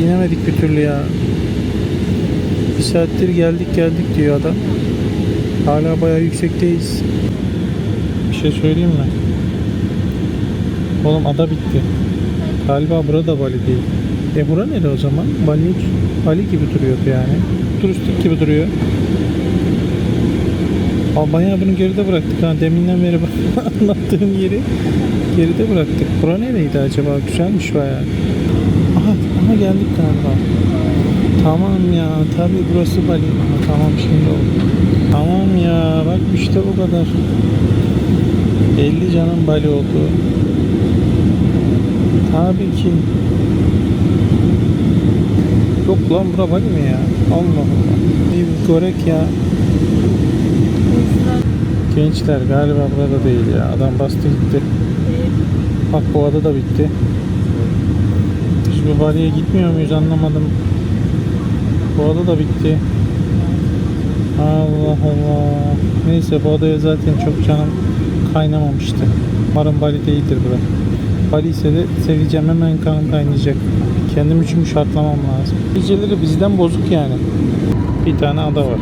inemedik bir türlü ya. Bir saattir geldik geldik diyor adam. Hala bayağı yüksekteyiz. Bir şey söyleyeyim mi? Oğlum ada bitti. Galiba burada Bali değil. E bura nere o zaman? Bali, Bali gibi duruyordu yani. Turistik gibi duruyor. Aa, bayağı bunu geride bıraktık ha. Deminden beri anlattığım yeri geride bıraktık. Bura nereydi acaba? Güzelmiş bayağı. Aha, geldik galiba. Tamam ya. Tabii burası Bali. Aha, tamam şimdi oldu. Tamam ya. Bak işte bu kadar. 50 canım Bali oldu. Tabii ki. Yok lan bura Bali mi ya? Allah Allah. Bir görek ya. Gençler galiba burada değil ya. Adam bastı gitti. Bak bu ada da bitti. Bali'ye gitmiyor muyuz anlamadım. Bu ada da bitti. Allah Allah. Neyse bu adaya zaten çok canım kaynamamıştı. Umarım Bali değildir bura. Bali ise de seveceğim hemen kanım kaynayacak. Kendim için şartlamam lazım. Geceleri bizden bozuk yani. Bir tane ada var.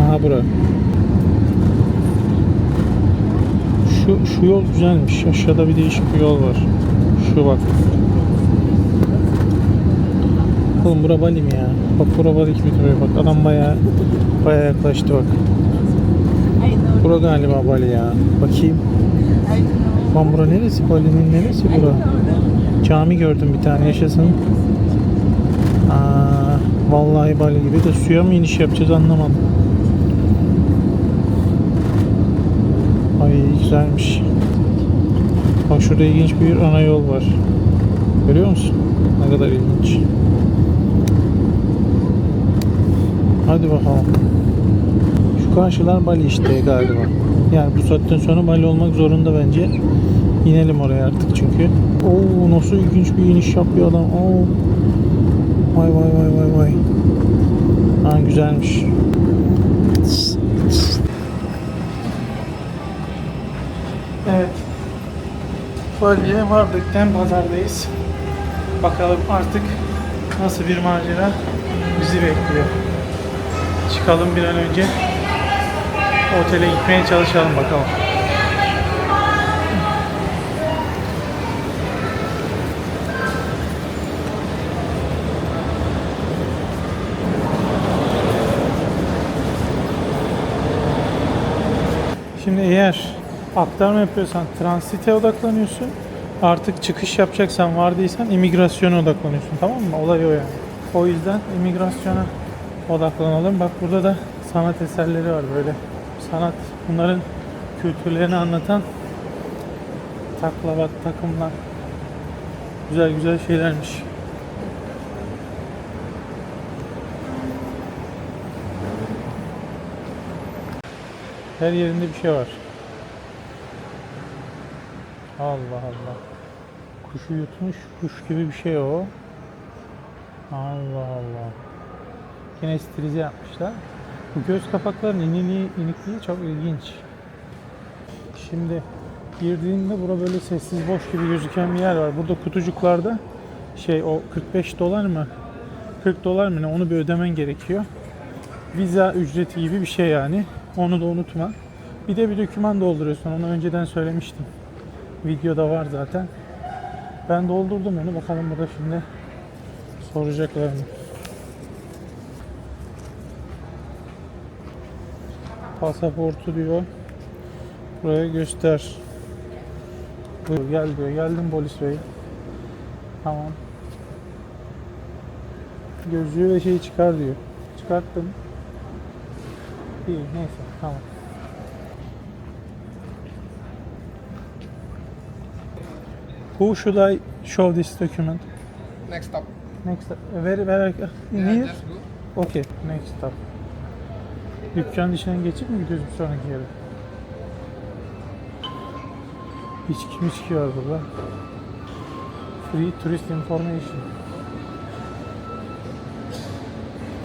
Aha bura. Şu, şu yol güzelmiş. Aşağıda bir değişik bir yol var. Şu bak. Oğlum bura Bali mi ya? Bak bura Bali gibi duruyor bak. Adam baya baya yaklaştı bak. Bura galiba Bali ya. Bakayım. Lan bura neresi? Bali'nin neresi bura? Cami gördüm bir tane yaşasın. Aa, vallahi Bali gibi de suya mı iniş yapacağız anlamadım. Ay güzelmiş. Bak şurada ilginç bir ana yol var. Görüyor musun? Ne kadar ilginç. Hadi bakalım. Şu karşılar Bali işte galiba. Yani bu saatten sonra Bali olmak zorunda bence. İnelim oraya artık çünkü. Oo nasıl ilginç bir iniş yapıyor adam. Oo. Vay vay vay vay vay. Ha güzelmiş. Evet. Bali'ye vardıktan pazardayız. Bakalım artık nasıl bir macera bizi bekliyor. Çıkalım bir an önce. Otele gitmeye çalışalım bakalım. Şimdi eğer aktarma yapıyorsan transite odaklanıyorsun. Artık çıkış yapacaksan vardıysan imigrasyona odaklanıyorsun tamam mı? Olay o yani. O yüzden imigrasyona odaklanalım. Bak burada da sanat eserleri var böyle. Sanat bunların kültürlerini anlatan taklavat takımlar. Güzel güzel şeylermiş. Her yerinde bir şey var. Allah Allah. Kuşu yutmuş kuş gibi bir şey o. Allah Allah. Yine stilize yapmışlar. Bu göz kapaklarının iniliği, inikliği çok ilginç. Şimdi girdiğinde bura böyle sessiz boş gibi gözüken bir yer var. Burada kutucuklarda şey o 45 dolar mı 40 dolar mı ne onu bir ödemen gerekiyor. Viza ücreti gibi bir şey yani. Onu da unutma. Bir de bir doküman dolduruyorsun. Onu önceden söylemiştim. Videoda var zaten. Ben doldurdum onu. Bakalım burada şimdi soracaklar mı? Pasaportu diyor. Buraya göster. Buyur, gel diyor. Geldim polis bey. Tamam. Gözlüğü ve şeyi çıkar diyor. Çıkarttım. İyi neyse tamam. Who should I show this document? Next stop. Next, where, where, Yeah, here? just go. Okay, next stop. Dükkanın içinden geçip mi gidiyoruz bir sonraki yere? İçki miçki var burada. Free tourist information.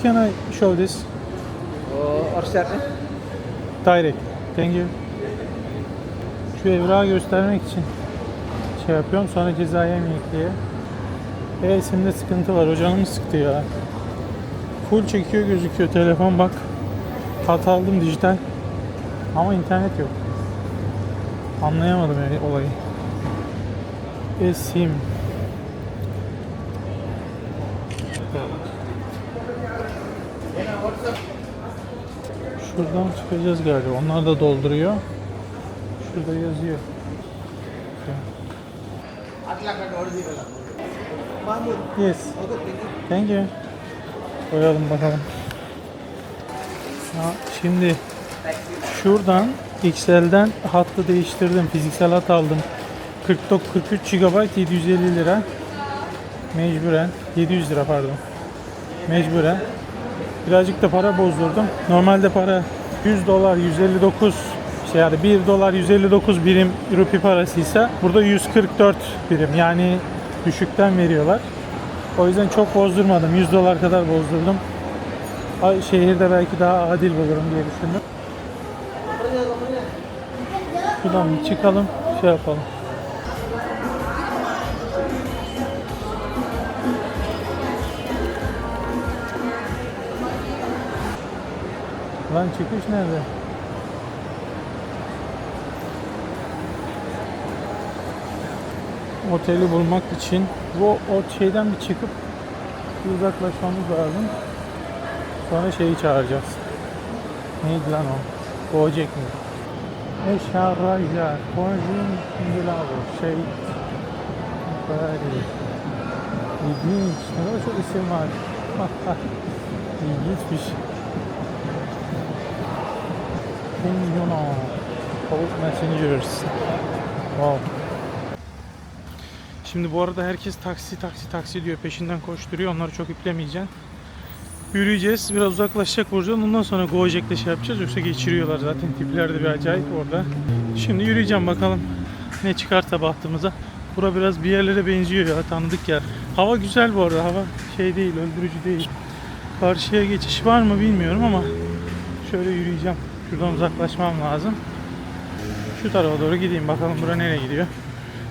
Can I show this? Oh, or share, Direct. Thank you. Şu evrağı göstermek için şey yapıyorum. Sonra ceza yemeyek diye. E-simde sıkıntı var. O canımı sıktı ya. Full çekiyor gözüküyor. Telefon bak. Kat aldım dijital. Ama internet yok. Anlayamadım yani olayı. E-sim. Şuradan çıkacağız galiba. Onlar da dolduruyor. Şurada yazıyor. Yes. Thank you. Koyalım bakalım. Ha, şimdi şuradan XL'den hattı değiştirdim. Fiziksel hat aldım. 49 43 GB 750 lira. Mecburen 700 lira pardon. Mecburen. Birazcık da para bozdurdum. Normalde para 100 dolar 159 şey yani 1 dolar 159 birim rupi parasıysa burada 144 birim yani düşükten veriyorlar. O yüzden çok bozdurmadım. 100 dolar kadar bozdurdum. Şehirde belki daha adil bulurum diye düşündüm. Şuradan bir çıkalım, şey yapalım. Lan çıkış nerede? Oteli bulmak için bu o şeyden bir çıkıp uzaklaşmamız lazım. Sonra şeyi çağıracağız. Neydi lan o? Boğacak mı? Eşarraja, Konjin Indilavo, şey Bari. İlginç. Ne kadar çok isim var. İlginçmiş. In Yunan. Public Messengers. Wow. Şimdi bu arada herkes taksi taksi taksi diyor. Peşinden koşturuyor. Onları çok iplemeyeceksin. Yürüyeceğiz. Biraz uzaklaşacak buradan. Ondan sonra Gojek'te şey yapacağız. Yoksa geçiriyorlar zaten. Tipler de bir acayip orada. Şimdi yürüyeceğim bakalım. Ne çıkarsa bahtımıza. Bura biraz bir yerlere benziyor ya. Tanıdık yer. Hava güzel bu arada. Hava şey değil. Öldürücü değil. Karşıya geçiş var mı bilmiyorum ama şöyle yürüyeceğim. Şuradan uzaklaşmam lazım. Şu tarafa doğru gideyim. Bakalım bura nereye gidiyor.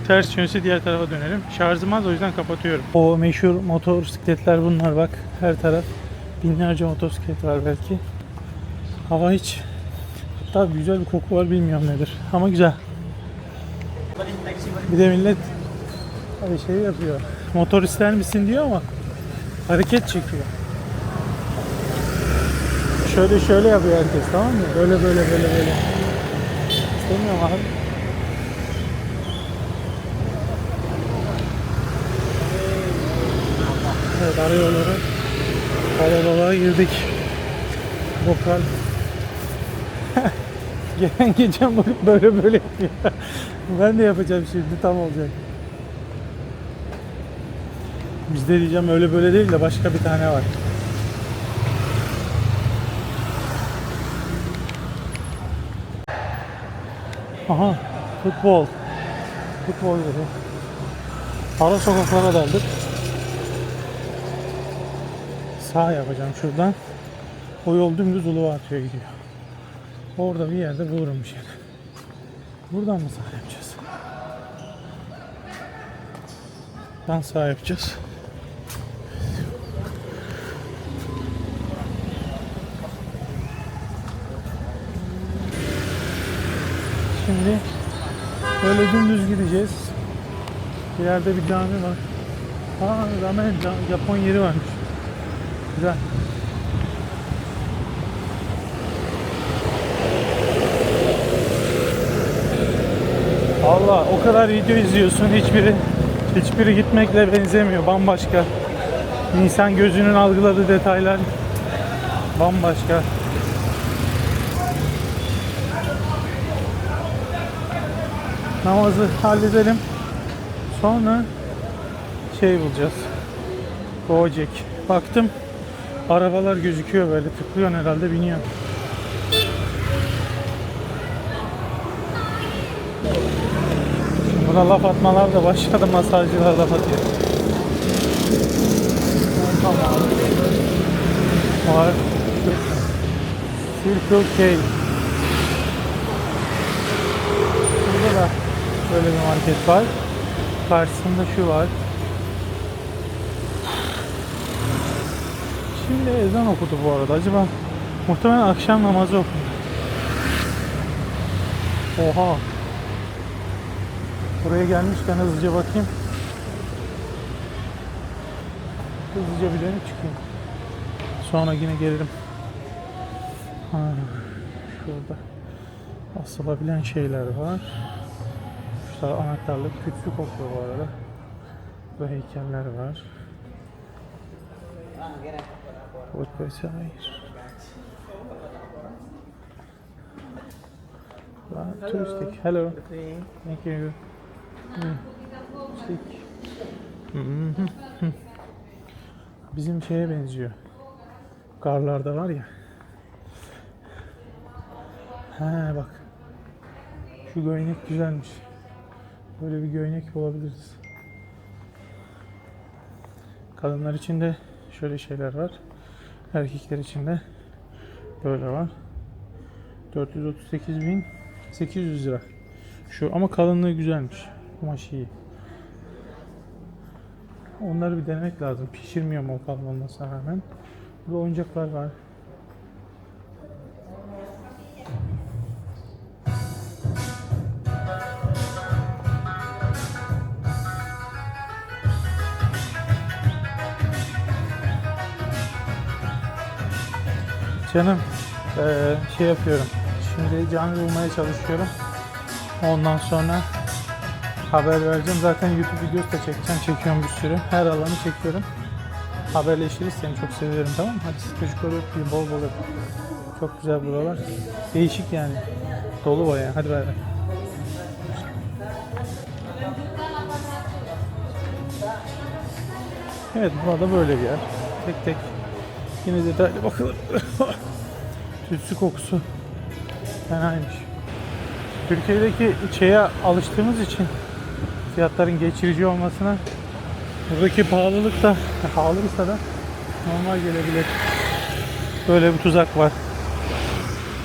Ters yönse diğer tarafa dönelim. Şarjım az o yüzden kapatıyorum. O meşhur motosikletler bunlar bak. Her taraf binlerce motosiklet var belki. Hava hiç hatta güzel bir koku var bilmiyorum nedir. Ama güzel. Bir de millet şey yapıyor. Motor ister misin diyor ama hareket çekiyor. Şöyle şöyle yapıyor herkes tamam mı? Böyle böyle böyle böyle. İstemiyorum abi. Evet arayollara kalabalığa girdik. Vokal. Gelen geçen bakıp böyle böyle yapıyor. ben de yapacağım şimdi tam olacak. Bizde diyeceğim öyle böyle değil de başka bir tane var. Aha futbol. Futbol yeri. Ara sokaklara daldık. Sağ yapacağım şuradan. O yol dümdüz Uluvatlı'ya gidiyor. Orada bir yerde bulurum bir şey. Buradan mı sağ yapacağız? Buradan sağ yapacağız. Şimdi böyle dümdüz gideceğiz. İleride bir cami var. Aa, ramen ca- Japon yeri varmış. Güzel. Allah o kadar video izliyorsun hiçbiri hiçbiri gitmekle benzemiyor bambaşka. İnsan gözünün algıladığı detaylar bambaşka. Namazı halledelim. Sonra şey bulacağız. Gojek. Baktım arabalar gözüküyor böyle tıklıyorsun herhalde biniyor. Buna laf atmalar da başladı masajcılar laf atıyor. Var. Circle K. Burada da böyle bir market var. Karşısında şu var. Şimdi ezan okudu bu arada. Acaba muhtemelen akşam namazı okudu. Oha. Buraya gelmişken hızlıca bakayım. Hızlıca bir dönüp çıkayım. Sonra yine gelirim. Şurada asılabilen şeyler var. İşte anahtarlık küçük kokuyor bu arada. Burada heykeller var. Wood vesaire. Wow, Touristic. Hello. Thank you. Hmm. Touristic. Mhm. Bizim şeye benziyor. Garlarda var ya. He bak. Şu göğnek güzelmiş. Böyle bir göğnek bulabiliriz. Kadınlar için de şöyle şeyler var. Erkekler için de böyle var. 438.800 lira. Şu ama kalınlığı güzelmiş. Kumaş iyi. Onları bir denemek lazım. Pişirmiyor mu o kalın olmasına rağmen. Burada oyuncaklar var. Canım eee, şey yapıyorum. Şimdi canlı bulmaya çalışıyorum. Ondan sonra haber vereceğim. Zaten YouTube videosu da çekeceğim. Çekiyorum bir sürü. Her alanı çekiyorum. Haberleşiriz. Seni çok seviyorum tamam mı? Hadi çocukları öpeyim. Bol bol öp. Çok güzel buralar. Değişik yani. Dolu bayağı. Hadi bay bay. Evet burada böyle bir yer. Tek tek yine detaylı bakılır. Tütsü kokusu fenaymış. Türkiye'deki şeye alıştığımız için fiyatların geçirici olmasına buradaki pahalılık da pahalıysa da normal gelebilir. Böyle bir tuzak var.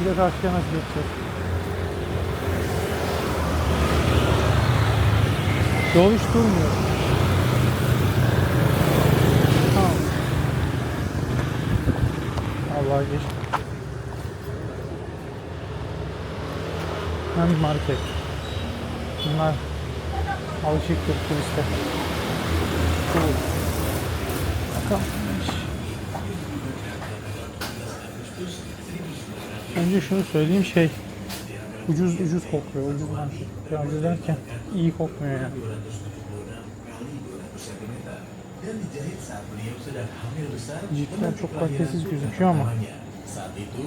Bir de karşıya nasıl geçeceğiz? Yol hiç durmuyor. Tamam. Allah geçti. Hem market. Bunlar alışıktır turiste. Cool. Bakalmış. Önce şunu söyleyeyim şey ucuz ucuz kokuyor ucuz ucuz derken iyi kokmuyor yani. Cidden çok kalitesiz gözüküyor ama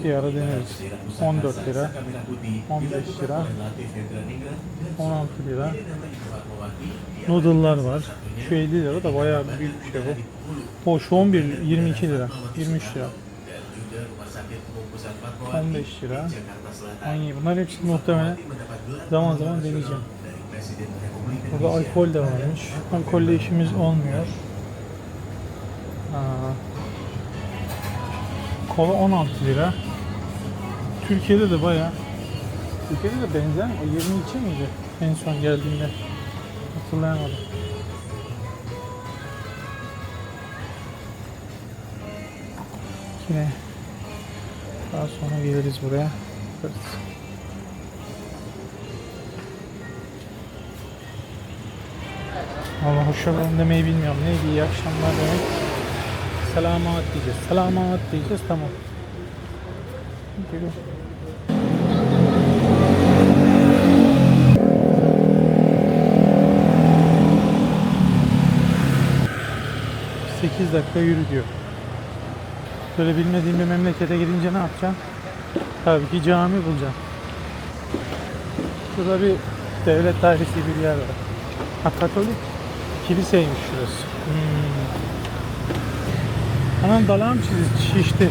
bir ara deneriz. 14 lira, 15 lira, 16 lira. Noodle'lar var. Şu 50 lira da bayağı büyük bir şey bu. O şu 11, 22 lira, 23 lira. 15 lira. 17. Bunlar hepsi muhtemelen zaman zaman deneyeceğim. Burada alkol de varmış. Alkolle işimiz olmuyor. Kola 16 lira. Türkiye'de de bayağı Türkiye'de de benzer mi? O 22 miydi? En son geldiğinde. Hatırlayamadım. Yine daha sonra geliriz buraya. Bakarız. Allah hoşçakalın demeyi bilmiyorum. Neydi iyi akşamlar demek. Selamat diyeceğiz. Selamat diyeceğiz tamam. You. 8 dakika yürü diyor. Böyle bilmediğim bir memlekete gidince ne yapacağım? Tabii ki cami bulacağım. Şurada bir devlet dairesi bir yer var. Ha Katolik kiliseymiş şurası. Hmm. Anam dalağım çiz- şişti.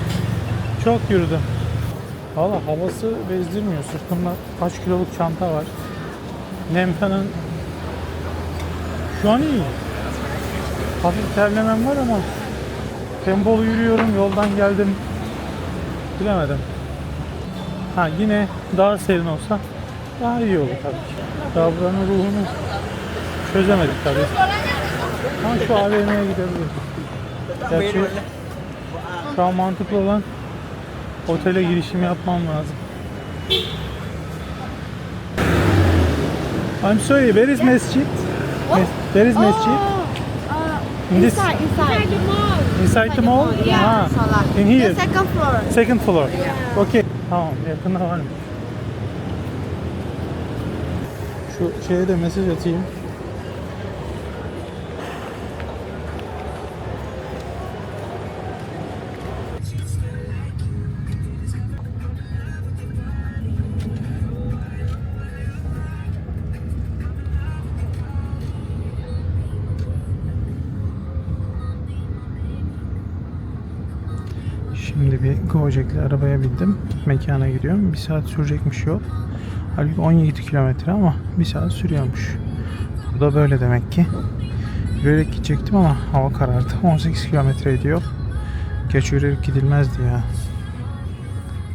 Çok yürüdüm. Valla havası bezdirmiyor. Sırtımda kaç kiloluk çanta var. Nemtan'ın şu an iyi. Hafif terlemem var ama tempolu yürüyorum. Yoldan geldim. Bilemedim. Ha yine daha serin olsa daha iyi olur tabii ki. Daha buranın ruhunu çözemedik tabii. Ama şu AVM'ye gidebiliriz. Gerçi şu an mantıklı olan otele girişimi yapmam lazım. I'm sorry, where is masjid? Mes- Where is masjid? Uh, In this- inside, inside. the mall. Inside the mall? Yeah, Ha, Salah. in here. The second floor. Second floor. Okay. Tamam yakında var mı? Şu şeye de mesaj atayım. Şimdi bir Gojek'le arabaya bindim. Mekana gidiyorum. Bir saat sürecekmiş yol. Halbuki 17 kilometre ama bir saat sürüyormuş. Bu da böyle demek ki. Yürüyerek gidecektim ama hava karardı. 18 kilometre ediyor. Geç yürüyerek gidilmezdi ya.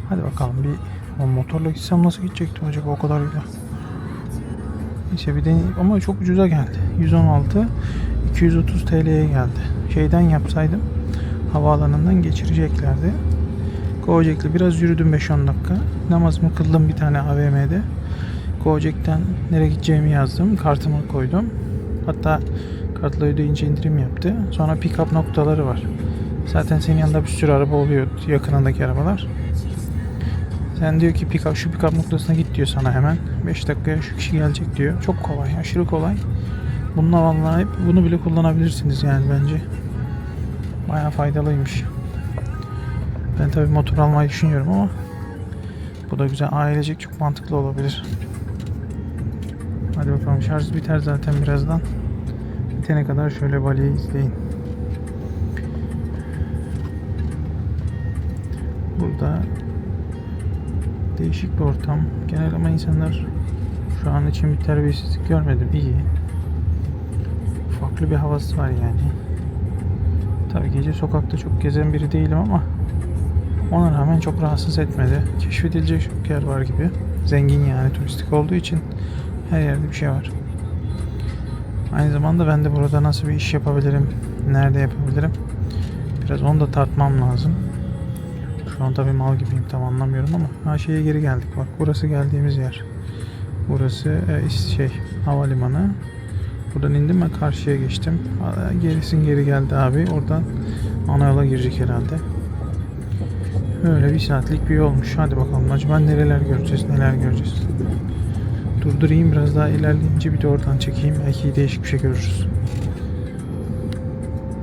Hadi bakalım bir o motorla gitsem nasıl gidecektim acaba o kadar yolu. Neyse bir deneyim ama çok ucuza geldi. 116 230 TL'ye geldi. Şeyden yapsaydım havaalanından geçireceklerdi. Gojek'le biraz yürüdüm 5-10 dakika. Namazımı kıldım bir tane AVM'de. Gojek'ten nereye gideceğimi yazdım. Kartımı koydum. Hatta kartla ödeyince indirim yaptı. Sonra pick-up noktaları var. Zaten senin yanında bir sürü araba oluyor yakınındaki arabalar. Sen diyor ki pick şu pick-up noktasına git diyor sana hemen. 5 dakikaya şu kişi gelecek diyor. Çok kolay, aşırı kolay. Bununla vallahi bunu bile kullanabilirsiniz yani bence. Bayağı faydalıymış. Ben tabii motor almayı düşünüyorum ama bu da güzel. Ailecek çok mantıklı olabilir. Hadi bakalım şarj biter zaten birazdan. Bitene kadar şöyle Bali'yi izleyin. Burada değişik bir ortam. Genel ama insanlar şu an için bir terbiyesizlik görmedim. İyi. Farklı bir havası var yani. Tabii gece sokakta çok gezen biri değilim ama ona rağmen çok rahatsız etmedi. Keşfedilecek çok yer var gibi. Zengin yani turistik olduğu için her yerde bir şey var. Aynı zamanda ben de burada nasıl bir iş yapabilirim, nerede yapabilirim biraz onu da tartmam lazım. Şu an tabii mal gibiyim tam anlamıyorum ama ha şeye geri geldik bak burası geldiğimiz yer. Burası e, şey havalimanı. Buradan indim ben karşıya geçtim. Gerisin geri geldi abi. Oradan ana yola girecek herhalde. Öyle bir saatlik bir yolmuş. Hadi bakalım acaba nereler göreceğiz, neler göreceğiz. Durdurayım biraz daha ilerleyince bir de oradan çekeyim. Belki değişik bir şey görürüz.